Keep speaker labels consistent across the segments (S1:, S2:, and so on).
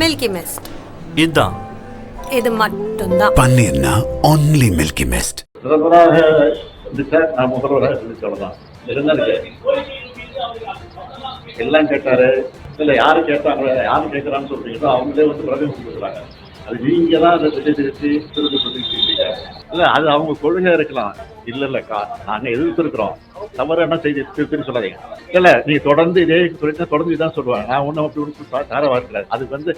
S1: Milky mist
S2: இதுதான்
S1: இது மட்டும்தான்
S3: பன்னீர்னா ஒன்லி மில்கி மிஸ்ட்
S4: எல்லாம் கேட்டாரு இல்ல யாரு கேட்டாங்க யாரு கேட்கறான்னு சொல்றீங்களோ அவங்களே வந்து பிரதமர் கொடுக்குறாங்க அது நீங்க தான் அதை திருத்தி சொல்லிட்டு இருக்கீங்க இல்ல அது அவங்க கொள்கையா இருக்கலாம். இல்ல இல்ல நாங்க எதிர்த்திருக்கிறோம். தவறு என்ன செய்தி திருப்பி சொல்லாதீங்க. இல்ல நீ தொடர்ந்து இதே சொல்லிட்டு தொடர்ந்து இதான் சொல்லுவாங்க. நான் ஒண்ணும் அப்படி ஒன்று தார வார்த்தை அது வந்து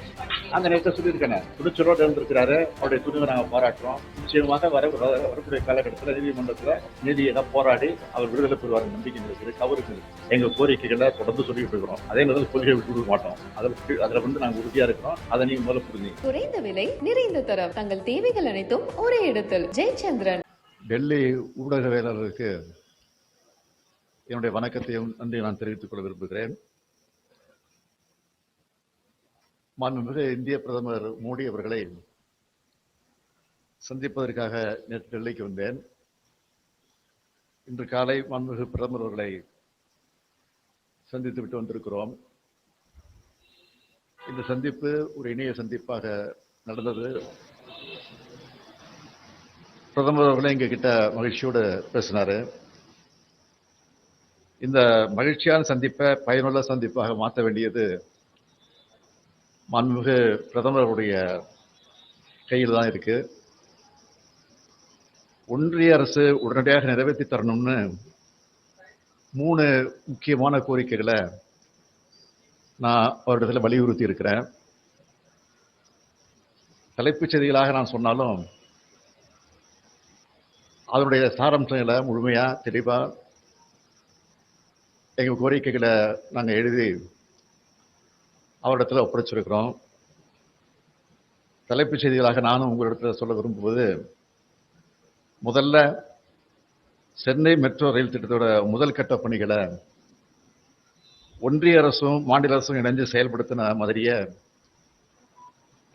S4: அந்த நேற்று சொல்லியிருக்கேன் துணிச்சலோடு இருந்திருக்கிறாரு அவருடைய துணிவை நாங்கள் பாராட்டுறோம். நிச்சயமாக வர வரக்கூடிய காலகட்டத்தில் நீதிமன்றத்தில் நீதியெல்லாம் போராடி அவர் விடுதலை பெறுவார் நம்பிக்கை இருக்குது அவருக்கு எங்கள் கோரிக்கைகளை தொடர்ந்து சொல்லிட்டு இருக்கிறோம். அதே மாதிரி கொள்கையை விட்டு கொடுக்க மாட்டோம். அதில் அதில் வந்து நாங்கள் உறுதியாக இருக்கிறோம். அதை நீங்கள் முதல்ல புரிஞ்சு
S5: குறைந்த விலை நிறைந்த தரம். தங்கள் தேவைகள் அனைத்தும் ஒரே இடத்தில் ஜெயச்சந்திரன்.
S4: டெல்லி ஊடகவியலாளருக்கு என்னுடைய வணக்கத்தையும் நன்றி நான் தெரிவித்துக் கொள்ள விரும்புகிறேன். மாண்புமிகு இந்திய பிரதமர் மோடி அவர்களை சந்திப்பதற்காக நேற்று டெல்லிக்கு வந்தேன். இன்று காலை மாண்புமிகு பிரதமர் அவர்களை சந்தித்து விட்டு வந்திருக்கிறோம். இந்த சந்திப்பு ஒரு இணைய சந்திப்பாக நடந்தது. பிரதமர் அவர்களே எங்க கிட்ட மகிழ்ச்சியோடு பேசினாரு. இந்த மகிழ்ச்சியான சந்திப்பை பயனுள்ள சந்திப்பாக மாற்ற வேண்டியது மாண்புமிகு பிரதமருடைய கையில் தான் இருக்கு. ஒன்றிய அரசு உடனடியாக நிறைவேற்றி தரணும்னு மூணு முக்கியமான கோரிக்கைகளை நான் அவரிடத்தில் வலியுறுத்தி இருக்கிறேன். தலைப்புச் செய்திகளாக நான் சொன்னாலும் அதனுடைய சாரம்சங்களை முழுமையாக தெளிவாக எங்கள் கோரிக்கைகளை நாங்கள் எழுதி அவரிடத்தில் ஒப்படைச்சிருக்கிறோம். தலைப்புச் செய்திகளாக நானும் உங்களிடத்தில் சொல்ல விரும்புவது முதல்ல சென்னை மெட்ரோ ரயில் திட்டத்தோட முதல் கட்ட பணிகளை ஒன்றிய அரசும் மாநில அரசும் இணைஞ்சு செயல்படுத்தின மாதிரியே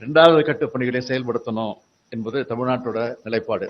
S4: ரெண்டாவது கட்ட பணிகளை செயல்படுத்தணும் என்பது தமிழ்நாட்டோட நிலைப்பாடு.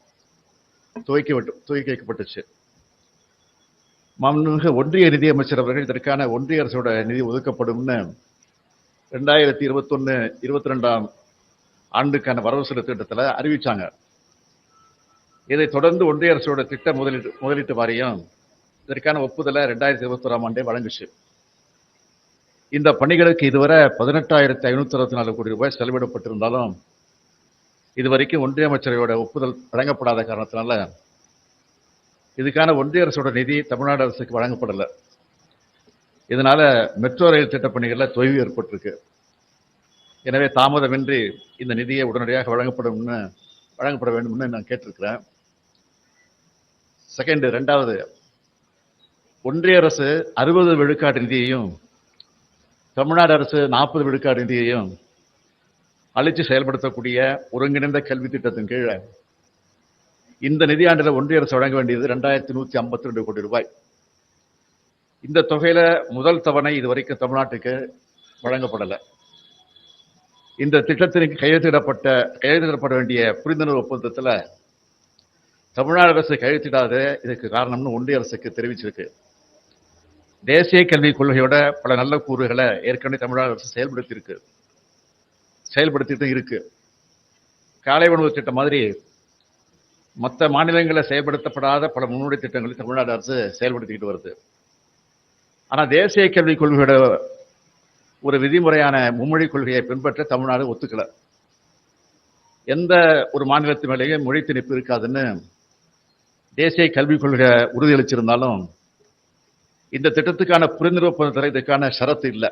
S4: துவக்கி விட்டு துவக்கி வைக்கப்பட்டுச்சு மாண்புமிகு ஒன்றிய நிதி அமைச்சர் அவர்கள் இதற்கான ஒன்றிய அரசோட நிதி ஒதுக்கப்படும்னு ரெண்டாயிரத்தி இருபத்தொன்னு இருபத்தி ரெண்டாம் ஆண்டுக்கான வரவு செலவு திட்டத்தில் அறிவிச்சாங்க. இதை தொடர்ந்து ஒன்றிய அரசோட திட்ட முதலீட்டு முதலீட்டு வாரியம் இதற்கான ஒப்புதலை ரெண்டாயிரத்தி இருபத்தோராம் ஆண்டே வழங்குச்சு. இந்த பணிகளுக்கு இதுவரை பதினெட்டாயிரத்தி ஐநூத்தி அறுபத்தி நாலு கோடி ரூபாய் செலவிடப்பட்டிருந்தாலும் இதுவரைக்கும் ஒன்றிய அமைச்சரையோட ஒப்புதல் வழங்கப்படாத காரணத்தினால இதுக்கான ஒன்றிய அரசோட நிதி தமிழ்நாடு அரசுக்கு வழங்கப்படல. இதனால மெட்ரோ ரயில் திட்ட பணிகள்ல தொய்வு ஏற்பட்டிருக்கு. எனவே தாமதமின்றி இந்த நிதியை உடனடியாக வழங்கப்படும்னு வழங்கப்பட வேண்டும்னு நான் கேட்டிருக்கிறேன். செகண்டு ரெண்டாவது ஒன்றிய அரசு அறுபது விழுக்காடு நிதியையும் தமிழ்நாடு அரசு நாற்பது விழுக்காடு நிதியையும் அழிச்சு செயல்படுத்தக்கூடிய ஒருங்கிணைந்த கல்வி திட்டத்தின் கீழே இந்த நிதியாண்டில் ஒன்றிய அரசு வழங்க வேண்டியது ரெண்டாயிரத்தி நூத்தி ஐம்பத்தி ரெண்டு கோடி ரூபாய். இந்த தொகையில முதல் தவணை இதுவரைக்கும் தமிழ்நாட்டுக்கு வழங்கப்படலை. இந்த திட்டத்திற்கு கையெழுத்திடப்பட்ட கையெழுத்திடப்பட வேண்டிய புரிந்துணர்வு ஒப்பந்தத்தில் தமிழ்நாடு அரசு கையெழுத்திடாத இதுக்கு காரணம்னு ஒன்றிய அரசுக்கு தெரிவிச்சிருக்கு. தேசிய கல்விக் கொள்கையோட பல நல்ல கூறுகளை ஏற்கனவே தமிழ்நாடு அரசு செயல்படுத்தியிருக்கு. செயல்படுத்திட்டும் இருக்கு. காலை உணவு திட்டம் மாதிரி மற்ற மாநிலங்களில் செயல்படுத்தப்படாத பல முன்னோடி திட்டங்களை தமிழ்நாடு அரசு செயல்படுத்திக்கிட்டு வருது. ஆனால் தேசிய கல்விக் கொள்கையோட ஒரு விதிமுறையான மும்மொழி கொள்கையை பின்பற்ற தமிழ்நாடு ஒத்துக்கல. எந்த ஒரு மாநிலத்து மேலேயும் மொழி திணிப்பு இருக்காதுன்னு தேசிய கல்விக் கொள்கை உறுதியளிச்சிருந்தாலும் இந்த திட்டத்துக்கான புரிந்துணர்வு இதுக்கான ஷரத்து இல்லை.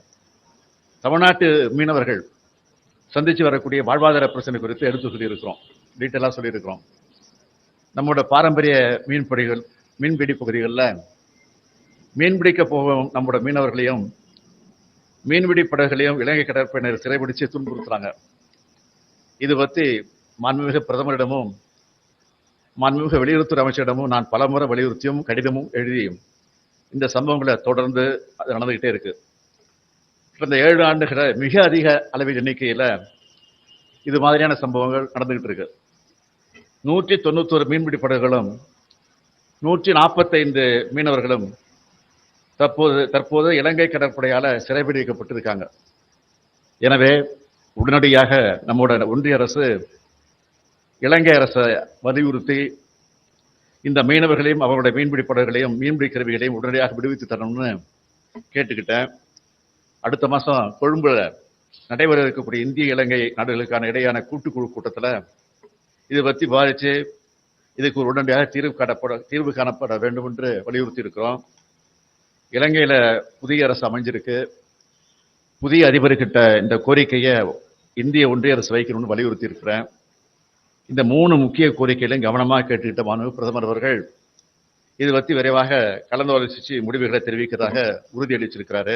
S4: தமிழ்நாட்டு மீனவர்கள் சந்தித்து வரக்கூடிய வாழ்வாதார பிரச்சனை குறித்து எடுத்து சொல்லியிருக்கிறோம். டீட்டெயிலாக சொல்லியிருக்கிறோம். நம்மளோட பாரம்பரிய மீன்பிடிகள் மீன்பிடி பகுதிகளில் மீன்பிடிக்க போகும் நம்மளோட மீனவர்களையும் மீன்பிடி படகுகளையும் இலங்கை கடற்படையினர் சிறைபிடிச்சு துன்புறுத்துறாங்க. இது பற்றி மாண்புமிகு பிரதமரிடமும் மாண்புமிகு வெளியுறவுத்துறை அமைச்சரிடமும் நான் பலமுறை வலியுறுத்தியும் கடிதமும் எழுதியும் இந்த சம்பவங்களை தொடர்ந்து அது நடந்துகிட்டே இருக்குது கடந்த ஏழு ஆண்டுகள மிக அதிக அளவில் எண்ணிக்கையில் இது மாதிரியான சம்பவங்கள் நடந்துகிட்டு இருக்கு. நூற்றி தொண்ணூத்தொரு மீன்பிடி படகுகளும் நூற்றி நாற்பத்தைந்து மீனவர்களும் தற்போது தற்போது இலங்கை கடற்படையால் சிறைபிடிக்கப்பட்டிருக்காங்க எனவே உடனடியாக நம்மோட ஒன்றிய அரசு இலங்கை அரசை வலியுறுத்தி இந்த மீனவர்களையும் அவர்களுடைய மீன்பிடி படகுகளையும் மீன்பிடி கருவிகளையும் உடனடியாக விடுவித்து தரணும்னு கேட்டுக்கிட்டேன். அடுத்த மாதம் கொழும்புல நடைபெற இருக்கக்கூடிய இந்திய இலங்கை நாடுகளுக்கான இடையான கூட்டுக்குழு கூட்டத்தில் இதை பற்றி பாதித்து இதுக்கு ஒரு உடனடியாக தீர்வு காணப்பட தீர்வு காணப்பட வேண்டும் என்று வலியுறுத்தி இருக்கிறோம். இலங்கையில் புதிய அரசு அமைஞ்சிருக்கு. புதிய அதிபர்கிட்ட இந்த கோரிக்கையை இந்திய ஒன்றிய அரசு வைக்கணும்னு வலியுறுத்தி இருக்கிறேன். இந்த மூணு முக்கிய கோரிக்கைகளையும் கவனமாக கேட்டுக்கிட்ட மாணவ பிரதமர் அவர்கள் இது பற்றி விரைவாக கலந்தாலோசித்து முடிவுகளை தெரிவிக்கிறதாக உறுதியளிச்சிருக்கிறாரு.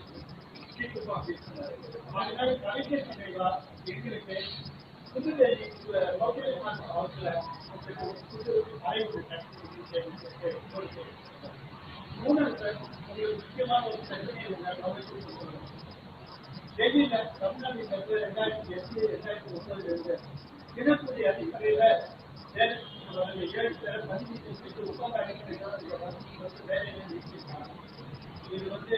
S6: டெல்லியில தமிழ்நாடு சட்டம் ரெண்டாயிரத்தி எட்டு ரெண்டாயிரத்தி ஒன்பதுல இருந்து தினக்கூலி அடிப்படையில ஏழு பேர் பதினஞ்சு உட்காந்து இது வந்து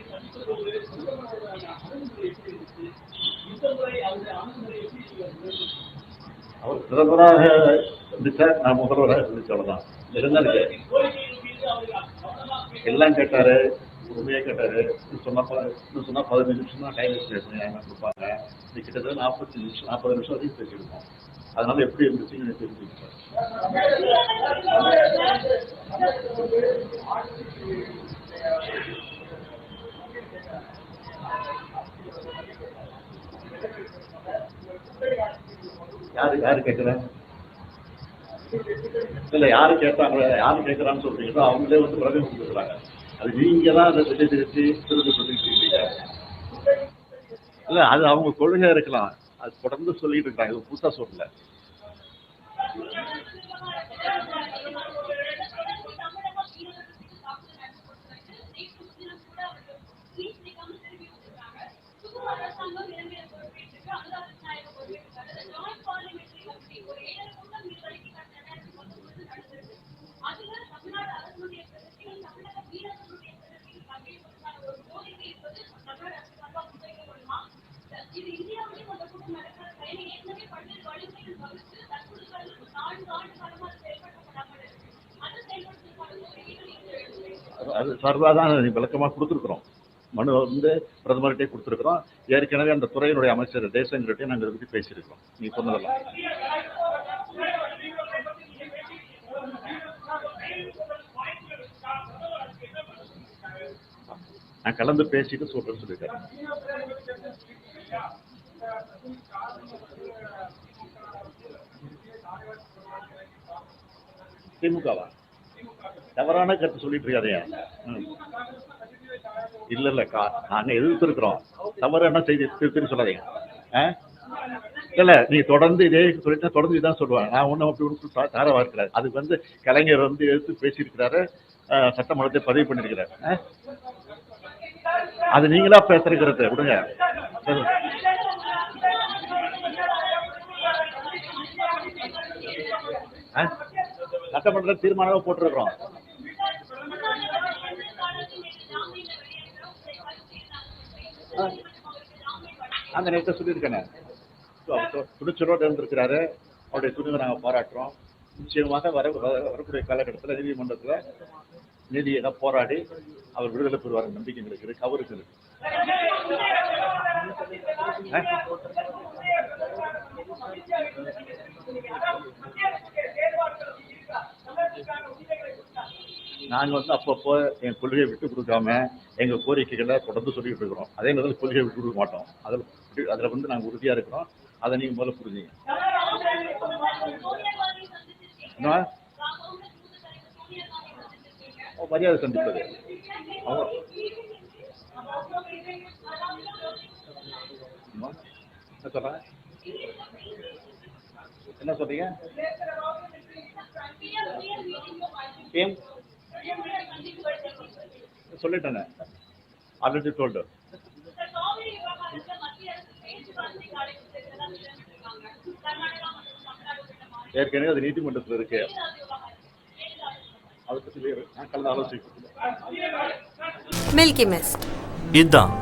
S4: அவர் பிரதமராக இருந்துச்சார் நான் முதல்வராக இருந்துச்சு அவ்வளோதான் இருந்தா எல்லாம் கேட்டாரு உண்மையாக கேட்டாரு. இன்னும் சொன்னா ப- இன்னும் சொன்னா பதினஞ்சு நிமிஷம் தான் டைம் வச்சு கொடுப்பாங்க. கிட்டத்தட்ட நாற்பத்தஞ்சு நிமிஷம் நாற்பது நிமிஷம் வரைக்கும் பேசியிருக்கோம். அதனால எப்படி இருந்துச்சுன்னு எனக்கு தெரிஞ்சுக்கிட்டேன் யாரு யாரு கேட்குறேன் இல்ல யாரு கேட்டாங்களோ யாரு கேட்கறான்னு சொல்றீங்களோ அவங்களே வந்து உடனே கொடுக்குறாங்க அது நீங்க தான் அதை திசை திருத்தி திருத்தி சொல்லிட்டு இருக்கீங்க இல்ல அது அவங்க கொள்கையா இருக்கலாம்.
S7: அது தொடர்ந்து சொல்லிட்டு இருக்காங்க. புதுசா சொல்லல. சார்பாக தான் விளக்கமாக விளக்கமா கொடுத்துருக்குறோம். மனு வந்து பிரதமர்கிட்டே கொடுத்துருக்குறோம். ஏற்கனவே அந்த துறையினுடைய அமைச்சர் தேசங்கிட்டே நாங்கள் இதை பற்றி பேசியிருக்கோம் நீ சொன்னதெல்லாம். நான் கலந்து பேசிட்டு சொல்றேன்னு சொல்லியிருக்கேன் திமுகவா? தவறான கருத்து சொல்லிட்டு இருக்காதயா இல்ல இல்ல கா நாங்க எதிர்த்து இருக்கிறோம் தவறான செய்தி திருப்பி சொல்லாதீங்க. ஆ? இல்ல நீ தொடர்ந்து இதே சொல்லிட்டு தொடர்ந்து இதான் சொல்லுவாங்க. நான் ஒன்றும் அப்படி ஒன்று தாரவா இருக்கிறாரு அதுக்கு வந்து கலைஞர் வந்து எதிர்த்து பேசியிருக்கிறாரு. சட்டமன்றத்தை பதிவு பண்ணியிருக்கிறாரு. அது நீங்களா பேசுறீங்கிறது விடுங்க. சட்டமன்ற தீர்மானமாக போட்டிருக்கிறோம். அந்த நேரத்தை சொல்லியிருக்கேனே. துணிச்சலோடு இருந்திருக்கிறாரு அவருடைய துணிவை நாங்கள் பாராட்டுறோம். நிச்சயமாக வர வரக்கூடிய காலகட்டத்தில் நீதிமன்றத்தில் நீதியாக போராடி அவர் விடுதலை பெறுவார் நம்பிக்கை எங்களுக்கு இருக்கு. அவருக்கு இருக்கு. நாங்கள் வந்து அப்பப்போ என் கொள்கையை விட்டு கொடுக்காம எங்கள் கோரிக்கைகளை தொடர்ந்து சொல்லிட்டு இருக்கிறோம். அதே நேரத்தில் கொள்கையை விட்டு கொடுக்க மாட்டோம். அதில் அதில் வந்து நாங்கள் உறுதியாக இருக்கிறோம். அதை நீங்கள் முதல்ல புரிஞ்சுங்க. மரியாதை சந்திப்பது. அவங்க என்ன சொல்ற? என்ன சொல்றீங்க? ஏன் சொல்லிட்டேனே. ஆல்ரெடி டோல்டு ஏற்கனவே அது நீதிமன்றத்தில் இருக்கு. அதை பற்றி வேறு நான் கலந்து ஆலோசிக்கிறேன்.
S1: மில்கி மிஸ்ட்
S3: இதான்.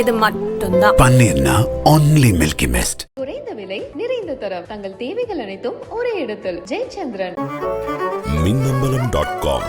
S1: இது மட்டும்தான்.
S3: பன்னீர்னா only milky mist.
S5: குறைந்த விலை நிறைந்த தரம். தங்கள் தேவைகள் அனைத்தும் ஒரே இடத்தில். ஜெயச்சந்திரன்.
S2: Minnambalam dot com